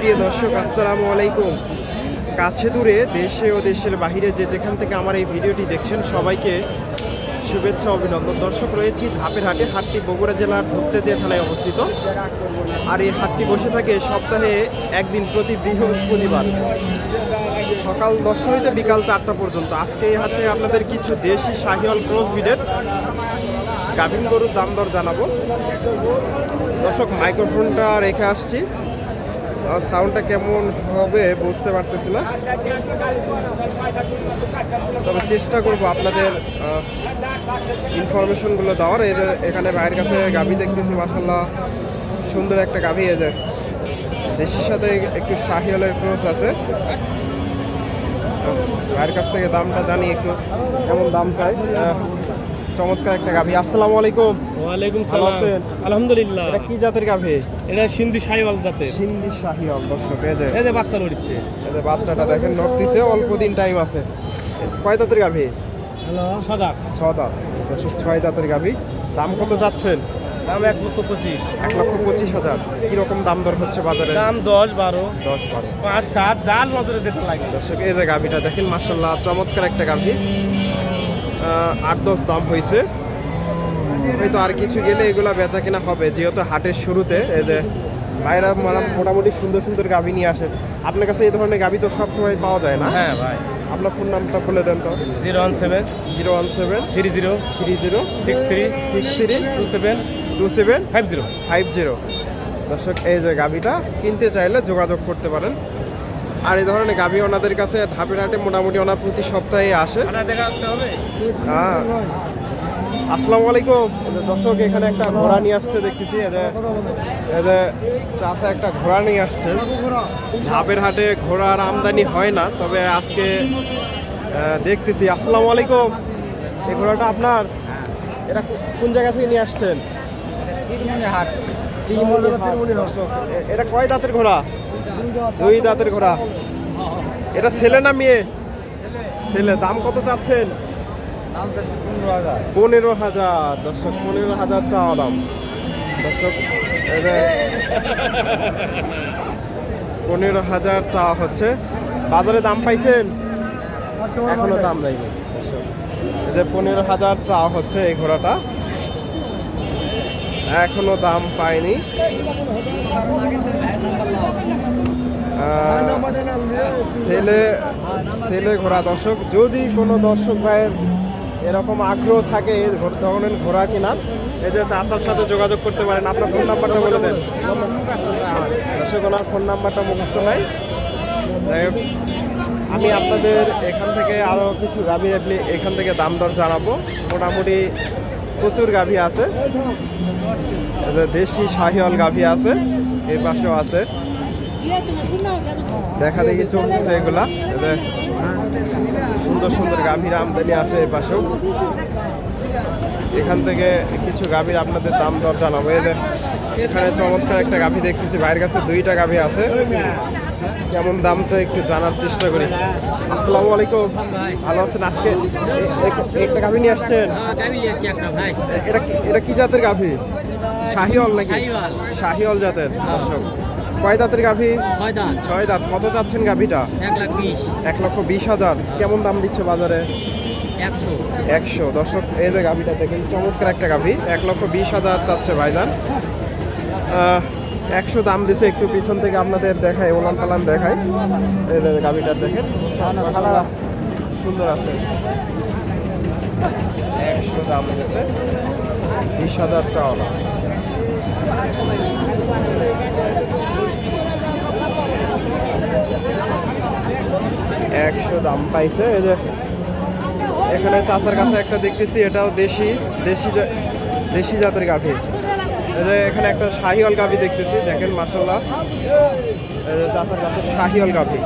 সুপ্রিয় দর্শক, আসসালামু আলাইকুম। কাছে দূরে দেশে ও দেশের বাহিরে যে যেখান থেকে আমার এই ভিডিওটি দেখছেন, সবাইকে শুভেচ্ছা, অভিনন্দন। দর্শক, রয়েছি ধাপের হাটে, হাটটি বগুড়া জেলার ধূপচাচিয়া থানায় অবস্থিত। আর এই হাটটি বসে থাকে সপ্তাহে একদিন প্রতি বৃহস্পতিবার। সকাল দশটা হইতে বিকাল চারটা পর্যন্ত। আজকে এই হাটে আপনাদের কিছু দেশি শাহিওয়াল ক্রস বিডের গাভিন গরুর দাম দর জানাব। দর্শক মাইক্রোফোনটা রেখে আসছি। সাউন্ডটা কেমন হবে বুঝতে পারতেছি না। তবে চেষ্টা করব আপনাদের ইনফরমেশনগুলো দেওয়ার। এই এখানে ভাইয়ের কাছে গাভি দেখতেছি মাসাল্লাহ সুন্দর একটা গাভি এই যে। দেশের সাথে একটু শাহিওয়ালের ক্রস আছে। ভাইয়ের কাছ থেকে দামটা জানি একটু কেমন দাম চাই। চমৎকার একটা গাভী। আসসালামু আলাইকুম। ওয়ালাইকুম সালাম। আলহামদুলিল্লাহ। এটা কি জাতের গাভী? এটা সিন্ধি সাইওয়াল জাতের। সিন্ধি শাহিওয়াল দর্শক এই যে এই যে বাচ্চা লড়িচ্ছে এই যে বাচ্চাটা দেখেন নড়তিছে অল্প দিন টাইম আছে। কয় দাঁতের গাভী? হ্যালো সদা ছ দাঁত। দর্শক ছয় দাঁতের গাভী। দাম কত যাচ্ছেন? দাম এক লক্ষ পঁচিশ। এক লক্ষ পঁচিশ হাজার। কীরকম দাম দর হচ্ছে বাজারে? দাম দশ বারো। দশ বারো। পাঁচ সাত যার নজরে যেটা লাগে। দর্শক এই যে গাভীটা দেখেন মার্শাল্লাহ চমৎকার একটা গাভি। আট দশ দাম হয়েছে হয়তো আর কিছু গেলে এগুলো বেচা কিনা হবে যেহেতু হাটের শুরুতে এই যে ভাইরা মানে মোটামুটি সুন্দর সুন্দর গাভি নিয়ে আসে আপনার কাছে এই ধরনের গাভি তো সবসময় পাওয়া যায় না? হ্যাঁ ভাই। আপনার ফোন নামটা বলে দেন তো। Zero one seven zero one seven three zero three zero six three six three two seven two seven five zero. Five zero. দর্শক এই যে গাভিটা কিনতে চাইলে যোগাযোগ করতে পারেন। আর এই ধরনের গাভি ওনাদের কাছে ধাপের হাটে মোটামুটি ওনার প্রতি সপ্তাহে আসে। হ্যাঁ। আসসালামু আলাইকুম। দর্শক এখানে একটা ঘোড়া নিয়ে আসছে দেখতেছি। চাষা একটা ঘোড়া নিয়ে আসছে। ধাপের হাটে ঘোড়ার আমদানি হয় না তবে আজকে দেখতেছি। আসসালামু আলাইকুম। এই ঘোড়াটা আপনার? এটা কোন জায়গা থেকে নিয়ে আসছেন? হাট। এটা কয় দাঁতের ঘোড়া? দুই দাঁতের ঘোড়া। এটা ছেলে না মেয়ে? ছেলে দাম কত চাচ্ছেন? পনেরো হাজার। দর্শক পনেরো হাজার চাওয়া দাম। দর্শক পনেরো হাজার চাওয়া হচ্ছে। বাজারে দাম পাইছেন? এখনও দাম নাই। যে পনেরো হাজার চাওয়া হচ্ছে এই ঘোড়াটা। এখনও দাম আহ, ছেলে ছেলে ঘোড়া দর্শক, যদি কোনো দর্শক ভাইয়ের এরকম আগ্রহ থাকে এই ধরনের ঘোড়া কেনার, এই যে চাষার সাথে যোগাযোগ করতে পারেন, আপনার ফোন নাম্বারটা বলে দেন। দর্শক, ওনার ফোন নাম্বারটা মুখস্থ নাই। আমি আপনাদের এখান থেকে আরও কিছু গাভি আপনি এখান থেকে দাম দর জানাব। মোটামুটি প্রচুর গাভি আছে। দেশি শাহিওয়াল গাভি আছে এই পাশেও আছে। দেখা দেখি চলতেছে এগুলা। সুন্দর সুন্দর গাভীর আমদানি আছে পাশেও। এখান থেকে কিছু গাভীর আপনাদের দাম দর জানাব। যে এখানে চমৎকার একটা গাভী দেখতেছি বাইরের কাছে দুইটা গাভী আছে। কেমন দাম চাই একটু জানার চেষ্টা করি। আসসালামু আলাইকুম। ভালো আছেন আজকে? একটা গাভী নিয়ে আসছেন? এটা কি- এটা কি জাতের গাভী? শাহিওয়াল নাকি। শাহিওয়াল জাতের দর্শক। কয় দাঁতের গাভী? ছয় দাঁত। ছয় দাঁত। কত চাচ্ছেন গাভীটা? এক লাখ বিশ। এক লক্ষ বিশ হাজার। কেমন দাম দিচ্ছে বাজারে? একশো। একশো। দর্শক এই যে গাভীটা দেখেন চমৎকার একটা গাভী। এক লক্ষ বিশ হাজার চাচ্ছে ভাইজান। একশো দাম দিছে একটু পিছন থেকে আপনাদের দেখায় ওলান পালান দেখায় এই যে গাভীটা দেখেন সুন্দর আছে। একশো দাম দিছে বিশ হাজার চাওয়া একশো দাম পাইছে, এই যে এখানে চাচার কাছে একটা দেখতেছি, এটাও দেশি দেশি দেশি জাতের গাভী। এই যে এখানে একটা শাহিওয়াল গাভী দেখতেছি, দেখেন মাসাল্লাহ এই যে চাচার কাছে শাহিওয়াল গাভী।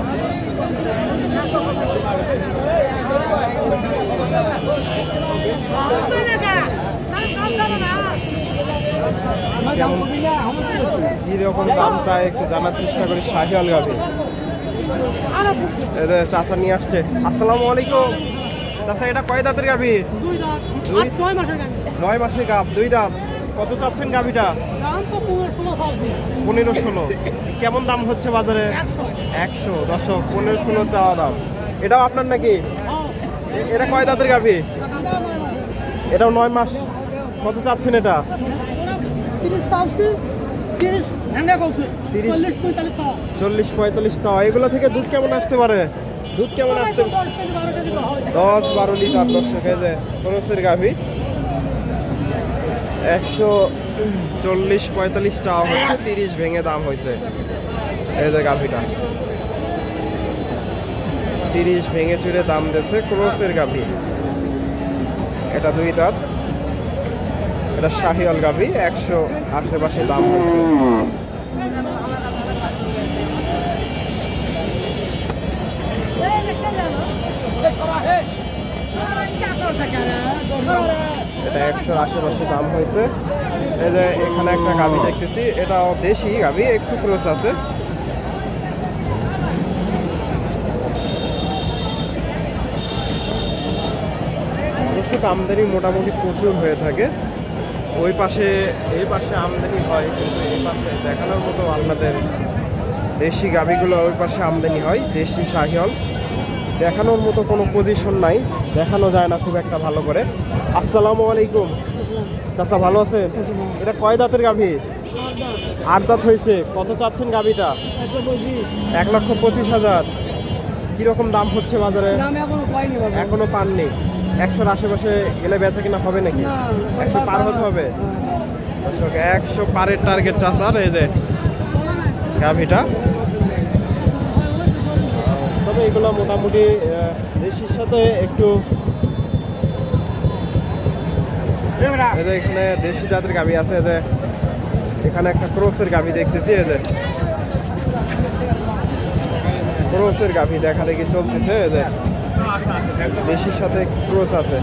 কেমন? কীরকম দাম চায় একটু জানার চেষ্টা করি, শাহিওয়াল গাভী। চাচা নিয়ে আসছে। আসসালামু আলাইকুম। চাচা এটা কয় দাঁতের গাভী? নয় মাসের গাভ দুই দাম কত চাচ্ছেন গাভিটা? পনেরো ষোলো কেমন দাম হচ্ছে বাজারে? একশো। একশো। দশক পনেরো ষোলো চাওয়া দাম। এটাও আপনার নাকি? এটা কয় দাঁতের গাভি? এটাও নয় মাস। কত চাচ্ছেন এটা? চল্লিশ পঁয়তাল্লিশ চাওয়া এগুলো থেকে দুধ কেমন আসতে পারে? দুধ কেমন আসতে দশ বারো কেজি দশ বারো লিটার দর্শক এই যে খরচের গাভি। একশো চল্লিশ পঁয়তাল্লিশ চাওয়া হচ্ছে তিরিশ ভেঙে দাম হয়েছে। এই যে গাভিটা। তিরিশ ভেঙে চুরে দাম দিয়েছে ক্রোসের গাভি। এটা দুই দাঁত। এটা শাহিওয়াল গাভি, একশো আশেপাশে দাম হয়েছে। এটা একশোর আশেপাশে দাম হয়েছে। এই যে এখানে একটা গাভি দেখতেছি, এটাও দেশি গাভি, একটু ক্রোস আছে। অবশ্যই আমদানি মোটামুটি প্রচুর হয়ে থাকে। ওই পাশে এই পাশে আমদানি হয় কিন্তু এই পাশে দেখানোর মতো আপনাদের দেশি গাভিগুলো ওই পাশে আমদানি হয় দেশি শাহিওল। দেখানোর মতো কোনো পজিশন নাই দেখানো যায় না খুব একটা ভালো করে। আসসালামু আলাইকুম। চাচা ভালো আছেন? এটা কয় দাঁতের গাভি? আট দাঁত হয়েছে কত চাচ্ছেন গাভিটা? এক লক্ষ পঁচিশ হাজার। কীরকম দাম হচ্ছে বাজারে? এখনও পাননি। একশোর আশেপাশে গেলে বেচা কিনা হবে নাকি? একশো পার হতে হবে? দর্শক একশো পারের টার্গেট চাষার এই যে গাভিটা। তবে এগুলো মোটামুটি দেশির সাথে একটু এখানে দেশি জাতের গাভি আছে যে এখানে একটা ক্রোসের গাভি দেখতেছি এই যে ক্রোসের গাভি দেখা দেখি চলতেছে এই যে। দেশির সাথে ক্রোস আছে।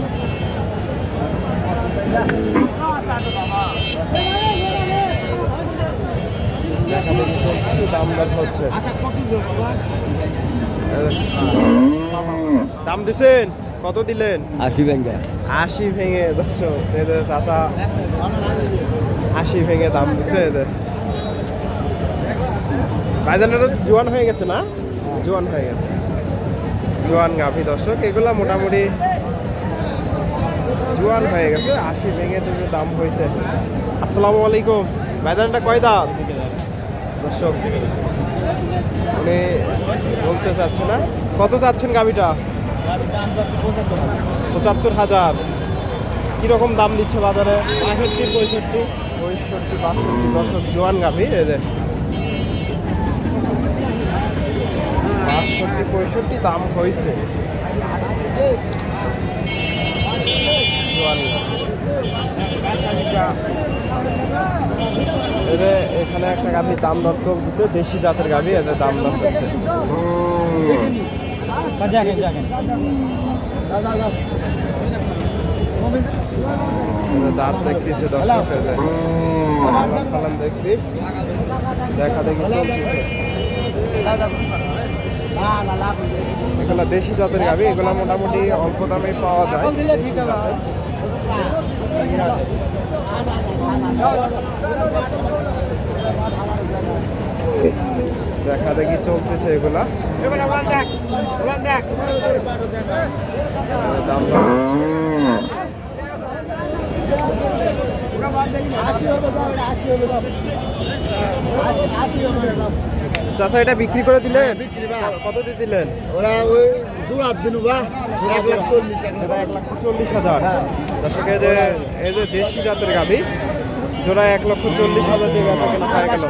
দেখা দেখি চলতেছে দাম দর হচ্ছে। দাম দিছেন? কত দিলেন? আশি ব্যাংকে আশি ভেঙে দর্শক এদের চাচা। আশি ভেঙে দাম দিছে এদের। ভাইজানেরা তো জোয়ান হয়ে গেছে না? জোয়ান হয়ে গেছে। জোয়ান গাভী দর্শক এগুলা মোটামুটি জোয়ান হয়ে গেছে আশি ভেঙে তুমি দাম হয়েছে। আসসালামু আলাইকুম। ভাইজানটা কয় দাম দর্শক উনি বলতে চাচ্ছে না। কত চাচ্ছেন গাভীটা? পঁচাত্তর হাজার। কীরকম দাম দিচ্ছে বাজারে? বাষট্টি পঁয়ষট্টি। পঁয়ষট্টি বাষট্টি। দশক জোয়ান গাভি এই যে বাষট্টি পঁয়ষট্টি দাম হয়েছে। এখানে একটা গাভীর দাম দর চলতেছে, দেশি জাতের গাভী, এদের দাম দর হচ্ছে। দাঁত দেখতেছে দর্শক খালাম দেখা দেখি এগুলা দেশি জাতের গাভি এগুলা মোটামুটি অল্প দামে পাওয়া যায়। দেখা দেখি চলতেছে এগুলা। দাম দর চাচা এটা বিক্রি করে দিলেন? কত দিয়ে দিলেন? ওরা ওই জোড়ার দিন বা এক লাখ চল্লিশ এক লাখ। চল্লিশ হাজার। দর্শক এই যে এই যে দেশি জাতের গাভি জোড়া এক লক্ষ চল্লিশ হাজার দিয়ে বেচা কেনা হয়ে গেল।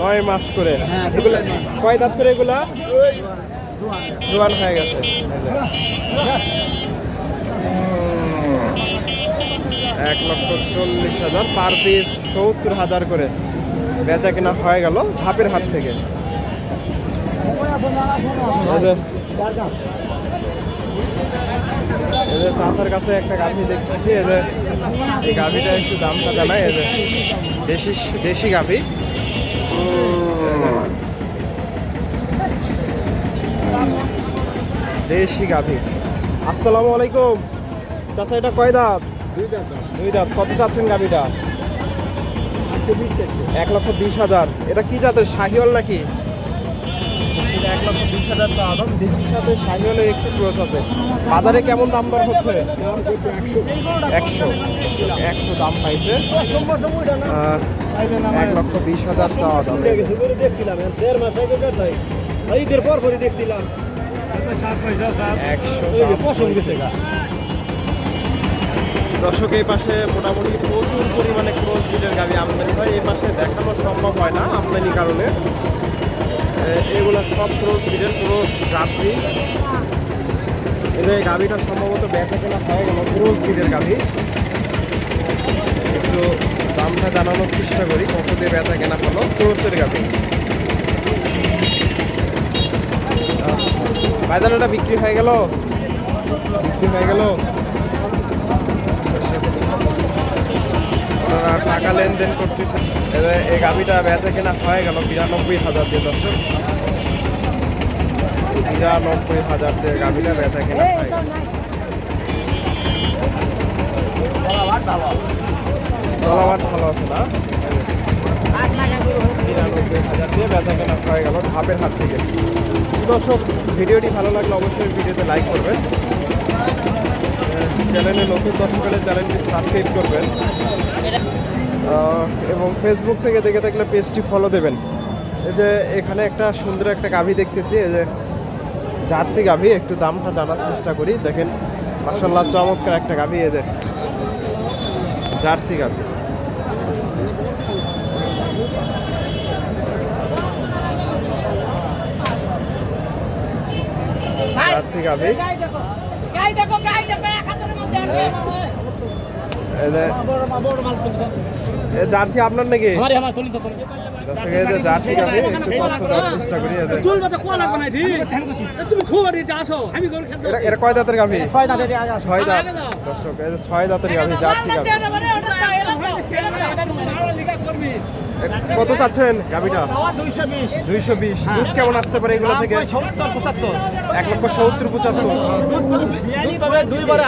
নয় মাস করে। হ্যাঁ, এগুলা কয় দাঁত করে এগুলা? জোয়ান হয়ে গেছে। এক লক্ষ চল্লিশ হাজার পার পিস সত্তর হাজার করে। বেচা কেনা হয়ে গেল ধাপের হাট থেকে। চাচার কাছে একটা গাভি দেখতেছি এই যে এই গাভিটা একটু দামটা জানাই এই যে দেশি দেশি গাভি। দেশি গাভি। আসসালামু আলাইকুম। চাচা এটা কয় দাঁত? দুই টাকা দুই দাঁত। কত চাচ্ছেন গাভিটা? এক লক্ষ বিশ হাজার। এটা কি জাতের শাহিওল নাকি? এক লক্ষ বিশ হাজার আদম দেশির সাথে শাহিওলের একটু ক্রস আছে। বাজারে কেমন দাম দর হচ্ছে? একশো। একশো দাম পাইছে। এক লক্ষ বিশ হাজার চাওয়া দাম। দেখছিলাম দেড় মাস আগে ঈদের পর পরই দেখছিলাম। একশো পছন্দ গেছে দর্শক, এই পাশে মোটামুটি প্রচুর পরিমাণে ক্রস ব্রিডের গাড়ি আমদানি হয়। এই পাশে দেখানো সম্ভব হয় না আমদানি কারণে। এগুলো সব ক্রস ব্রিডের ক্রস জার্সি এদের গাভিটা সম্ভবত বেচা কেনা হয়ে গেল ক্রস ব্রিডের গাভি একটু দামটা জানানোর চেষ্টা করি, কত দিয়ে বেচা কেনা হলো ক্রসের গাভি বাজারটা বিক্রি হয়ে গেল? বিক্রি হয়ে গেল? ওনারা টাকা লেনদেন করতেছে এবার এই গাভিটা বেচা কেনা হয়ে গেল বিরানব্বই হাজার দিয়ে, দর্শক। বিরানব্বই হাজার দিয়ে গাভিটা বেচা কেনা হয়ে ভালো আছে না? হাজার দিয়ে কেনা হয়ে গেল হাত থেকে। দর্শক, ভিডিওটি ভালো লাগলে অবশ্যই ভিডিওতে লাইক করবেন। চ্যানেলে নতুন দর্শক চ্যানেলটি সাবস্ক্রাইব করবেন। এবং ফেসবুক থেকে দেখে থাকলে পেজটি ফলো দেবেন। এই যে এখানে একটা সুন্দর একটা গাভী দেখতেছি এই যে জার্সি গাভী একটু দামটা জানার চেষ্টা করি। দেখেন মাসাল্লাহ চমৎকার একটা গাভী এই যে জার্সি গাভী। জার্সি গাভী। জার্সি আপনার নাকি জার্সি দেওয়ার চেষ্টা করি এটা আমি কয় দাঁতের গাভী ছয় দাঁত দর্শক ছয় দাঁতের গাভি জার্সি গাভী কত চাচ্ছেন গাভীটা? দুইশো বিশ। দুধ কেমন আসতে পারে এগুলো থেকে? এক লক্ষ সত্তর পঁচাত্তর।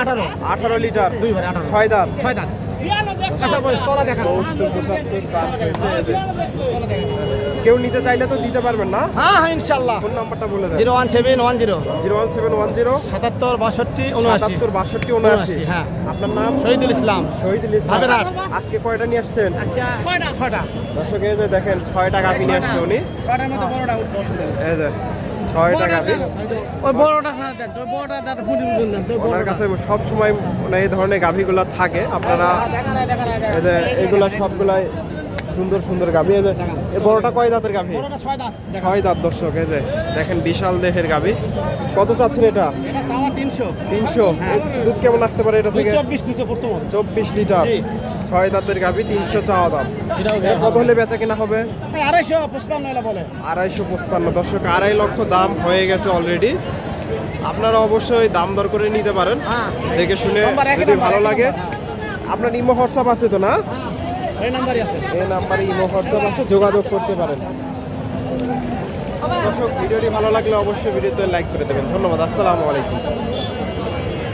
আঠারো। আঠারো লিটার। ছয় দাঁত। ছয় দাঁত। আচ্ছা সত্তর পঁচাত্তর। কেউ নিতে চাইলে তো দিতে পারবেন না হ্যাঁ হ্যাঁ ইনশাল্লাহ ফোন নাম্বারটা বলে দেন zero one seven one zero zero one seven one zero সাতাত্তর বাষট্টি উনআশি সাতাত্তর বাষট্টি উনআশি হ্যাঁ। আপনার নাম শহীদুল ইসলাম শহীদুল ইসলাম আজকে কয়টা নিয়ে আসছেন আজকে ছয়টা। ছয়টা দর্শক এই যে দেখেন ছয় টাকা আপনি নিয়ে আসছে উনি ছয়টার মধ্যে বড়টা উঠবো এই যে ছয় টাকা ওই বড়টা দেন বড়টা দাদা ফুটি বুঝুন ওনার কাছে সব সময় মানে এই ধরনের গাভীগুলো থাকে আপনারা এগুলা সবগুলাই সুন্দর সুন্দর গাভী। এই যে এই বড়টা কয় দাঁতের গাভী? বড়টা ছয় দাঁত। ছয় দাঁত দর্শক এই যে দেখেন বিশাল দেহের গাভী। কত চাচ্ছেন এটা? তিনশো। তিনশো? দুধ কেমন আসতে পারে এটা থেকে? চব্বিশ দুশো প্রথম চব্বিশ লিটার। ছয় দাঁতের গাভী তিনশো চাওয়া দাম। কত হলে বেচা কিনা হবে? আড়াইশো পুষ্পান্ন এলা বলে। আড়াইশো পঁচপান্ন। দর্শক আড়াই লক্ষ দাম হয়ে গেছে অলরেডি আপনারা অবশ্যই দাম দর করে নিতে পারেন। হ্যাঁ। দেখে শুনে যদি ভালো লাগে। আপনার ইমো হোয়াটসঅ্যাপ আছে তো না? আছে এই নাম্বারে ইমো হোয়াটসঅ্যাপ আছে যোগাযোগ করতে পারেন। দর্শক ভিডিওটি ভালো লাগলে অবশ্যই ভিডিওতে লাইক করে দেবেন। ধন্যবাদ আসসালামু আলাইকুম।